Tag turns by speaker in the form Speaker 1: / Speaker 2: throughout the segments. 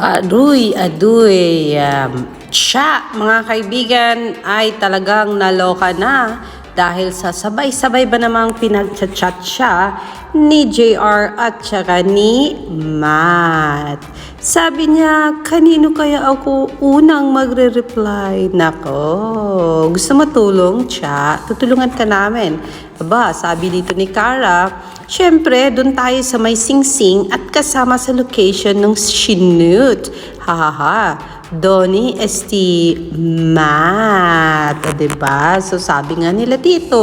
Speaker 1: Aduy, aduy. Um, siya, mga kaibigan, ay talagang naloka na dahil sa sabay-sabay ba namang pinag-chat siya ni JR at saka ni Matt. Sabi niya, kanino kaya ako unang magre-reply? Nako, gusto mo tulong, Cha? Tutulungan ka namin. Aba, sabi dito ni Cara, syempre, doon tayo sa may sing-sing at kasama sa location ng Shinut. Hahaha. Donnie ST Matt. O, diba? So, sabi nga nila dito,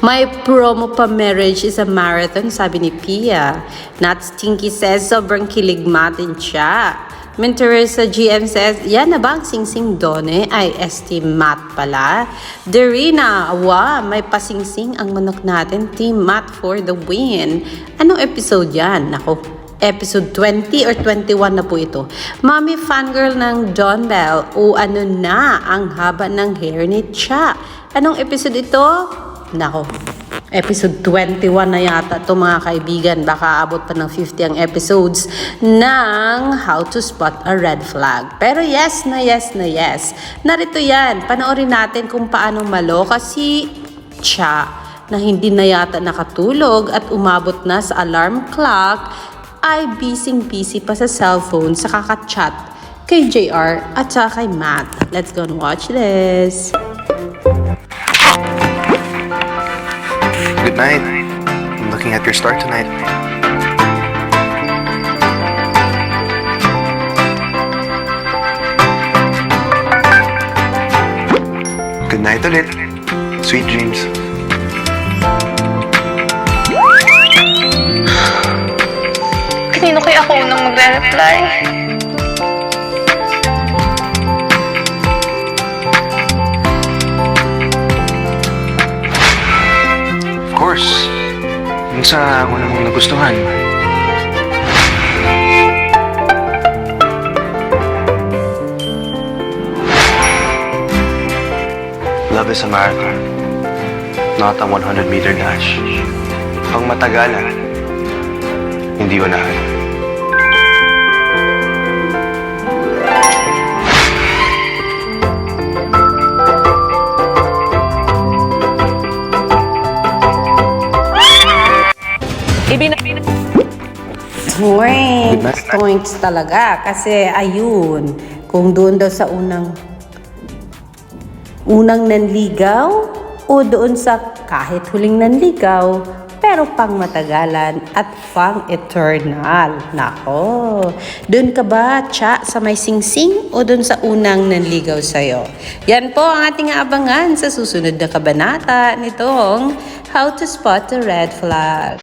Speaker 1: may promo pa marriage is a marathon, sabi ni Pia. Nat Stinky says, sobrang kilig matin siya. Minteresa GM says, yan na ba ang sing-sing done? Ay, ST Matt pala. Darina, wa, may pasingsing ang manok natin. Team Matt for the win. Anong episode yan? Nako, episode 20 or 21 na po ito. Mommy fangirl ng John Bell o ano na ang haba ng hair ni Cha. Anong episode ito? Nako, episode 21 na yata to mga kaibigan. Baka abot pa ng 50 ang episodes ng How to Spot a Red Flag. Pero yes na yes na yes. Narito yan. Panoorin natin kung paano maloka si Cha na hindi na yata nakatulog at umabot na sa alarm clock ay busy-busy pa sa cellphone sa kakachat kay JR at saka kay Matt. Let's go and watch this.
Speaker 2: Good night. I'm looking at your star tonight. Good night ulit. Sweet dreams.
Speaker 3: Kaya ako unang magre-reply?
Speaker 2: Of course. Yung sa una mong nagustuhan. Love is a marathon, not a 100 meter dash. Pang matagalan, hindi unahan.
Speaker 1: Points,
Speaker 2: Good night.
Speaker 1: points talaga. Kasi ayun, kung doon daw sa unang unang nanligaw o doon sa kahit huling nanligaw, pero pang matagalan at pang eternal. Nako, doon ka ba, Cha, sa may singsing o doon sa unang nanligaw sa'yo? Yan po ang ating abangan sa susunod na kabanata nitong How to Spot a Red Flag.